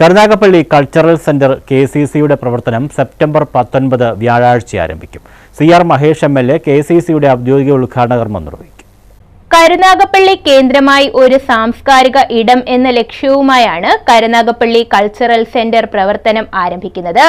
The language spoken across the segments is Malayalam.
Karunagappally cultural centre K C സിയുടെ പ്രവർത്തനം സെപ്റ്റംബർ പത്തൊൻപത് വ്യാഴാഴ്ച ആരംഭിക്കും. C R Mahesh M L A K C സിയുടെ ഔദ്യോഗിക ഉദ്ഘാടന കർമ്മം നിർവഹിക്കും. കരുനാഗപ്പള്ളി കേന്ദ്രമായി ഒരു സാംസ്കാരിക ഇടം എന്ന ലക്ഷ്യവുമായാണ് കരുനാഗപ്പള്ളി കൾച്ചറൽ സെന്റർ പ്രവർത്തനം ആരംഭിക്കുന്നത്.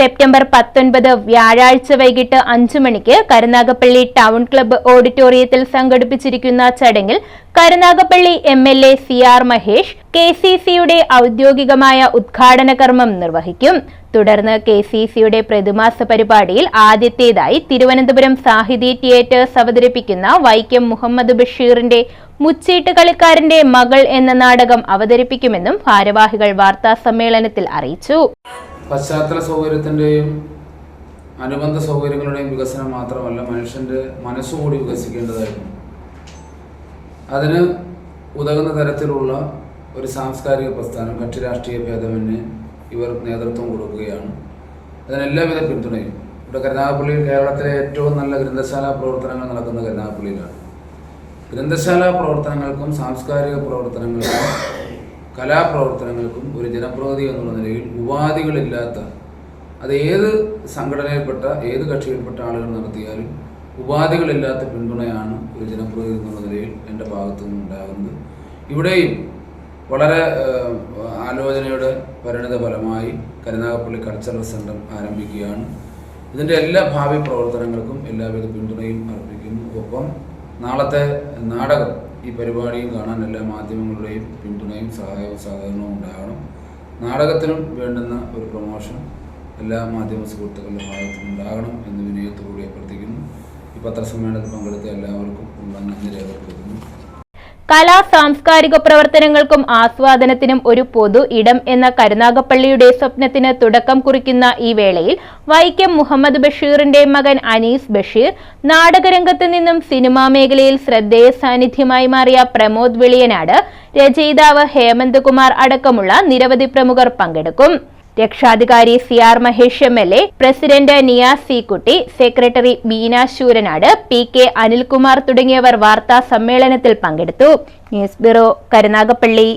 സെപ്റ്റംബർ പത്തൊൻപത് വ്യാഴാഴ്ച വൈകിട്ട് അഞ്ചു മണിക്ക് കരുനാഗപ്പള്ളി ടൗൺ ക്ലബ്ബ് ഓഡിറ്റോറിയത്തിൽ സംഘടിപ്പിച്ചിരിക്കുന്ന ചടങ്ങിൽ Karunagappally M L A C R Mahesh K C സിയുടെ ഔദ്യോഗികമായ ഉദ്ഘാടന കർമ്മം നിർവഹിക്കും. തുടർന്ന് കെ സി സിയുടെ പ്രതിമാസ പരിപാടിയിൽ ആദ്യത്തേതായി തിരുവനന്തപുരം സാഹിതി തിയേറ്റേഴ്സ് അവതരിപ്പിക്കുന്ന വൈക്കം മുഹമ്മദ് ബഷീറിന്റെ മുച്ചീട്ട് കളിക്കാരന്റെ മകൾ എന്ന നാടകം അവതരിപ്പിക്കുമെന്നും ഭാരവാഹികൾ വാർത്താ സമ്മേളനത്തിൽ അറിയിച്ചു. പശ്ചാത്തല സൗകര്യത്തിന്റെയും അനുബന്ധ സൗകര്യങ്ങളുടെയും വികസനം മാത്രമല്ല മനുഷ്യന്റെ മനസ്സുകൂടി വികസിക്കേണ്ടതായിരുന്നു. അതിന് ഉതകുന്ന തരത്തിലുള്ള ഒരു സാംസ്കാരിക പ്രസ്ഥാനം കക്ഷി രാഷ്ട്രീയ ഭേദമന്യേ ഇവർ നേതൃത്വം കൊടുക്കുകയാണ്. അതിന് എല്ലാവിധ പിന്തുണയും. ഇവിടെ കരുനാഗപ്പള്ളിയിൽ കേരളത്തിലെ ഏറ്റവും നല്ല ഗ്രന്ഥശാല പ്രവർത്തനങ്ങൾ നടക്കുന്ന കരുനാഗപ്പള്ളിയിലാണ്. ഗ്രന്ഥശാല പ്രവർത്തനങ്ങൾക്കും സാംസ്കാരിക പ്രവർത്തനങ്ങൾക്കും കലാപ്രവർത്തനങ്ങൾക്കും ഒരു ജനപ്രതിനിധി എന്നുള്ള നിലയിൽ ഉപാധികളില്ലാത്ത അത് ഏത് സംഘടനയിൽപ്പെട്ട ഏത് കക്ഷിയിൽപ്പെട്ട ആളുകൾ നടത്തിയാലും ഉപാധികളില്ലാത്ത പിന്തുണയാണ് ഒരു ജനപ്രതിനിധി എന്നുള്ള നിലയിൽ എന്റെ ഭാഗത്തു നിന്നുണ്ടാകുന്നത് ഇവിടെയും വളരെ ആലോചനയുടെ പരിണിത ഫലമായി കരുനാഗപ്പള്ളി കൾച്ചറൽ സെന്റർ ആരംഭിക്കുകയാണ്. ഇതിന്റെ എല്ലാ ഭാവി പ്രവർത്തനങ്ങൾക്കും എല്ലാവിധ പിന്തുണയും അർപ്പിക്കുന്നു. ഒപ്പം നാളത്തെ നാടകം ഈ പരിപാടിയും കാണാൻ എല്ലാ മാധ്യമങ്ങളുടെയും പിന്തുണയും സഹായവും സഹകരണവും ഉണ്ടാകണം. നാടകത്തിനും വേണ്ടുന്ന ഒരു പ്രൊമോഷൻ എല്ലാ മാധ്യമ സുഹൃത്തുക്കളുടെ ഭാഗത്തും ഉണ്ടാകണം എന്ന് വിനയത്തോടെ അഭ്യർത്ഥിക്കുന്നു. ഈ പത്രസമ്മേളനത്തിൽ പങ്കെടുത്ത എല്ലാവർക്കും നന്ദി രേഖപ്പെടുത്തുന്നു. കലാ സാംസ്കാരിക പ്രവർത്തനങ്ങൾക്കും ആസ്വാദനത്തിനും ഒരു പൊതു ഇടം എന്ന കരുനാഗപ്പള്ളിയുടെ സ്വപ്നത്തിന് തുടക്കം കുറിക്കുന്ന ഈ വേളയിൽ വൈക്കം മുഹമ്മദ് ബഷീറിന്റെ മകൻ അനീസ് ബഷീർ നാടകരംഗത്ത് നിന്നും സിനിമാ മേഖലയിൽ ശ്രദ്ധേയ സാന്നിധ്യമായി മാറിയ പ്രമോദ് വെളിയനാട് രചയിതാവ് ഹേമന്ത് കുമാർ അടക്കമുള്ള നിരവധി പ്രമുഖർ പങ്കെടുക്കും. രക്ഷാധികാരി C R Mahesh M L A president Niyas C Kutty secretary Beena Sooranad P K Anilkumar തുടങ്ങിയവർ വാർത്താ സമ്മേളനത്തിൽ പങ്കെടുത്തു. News bureau Karunagappally.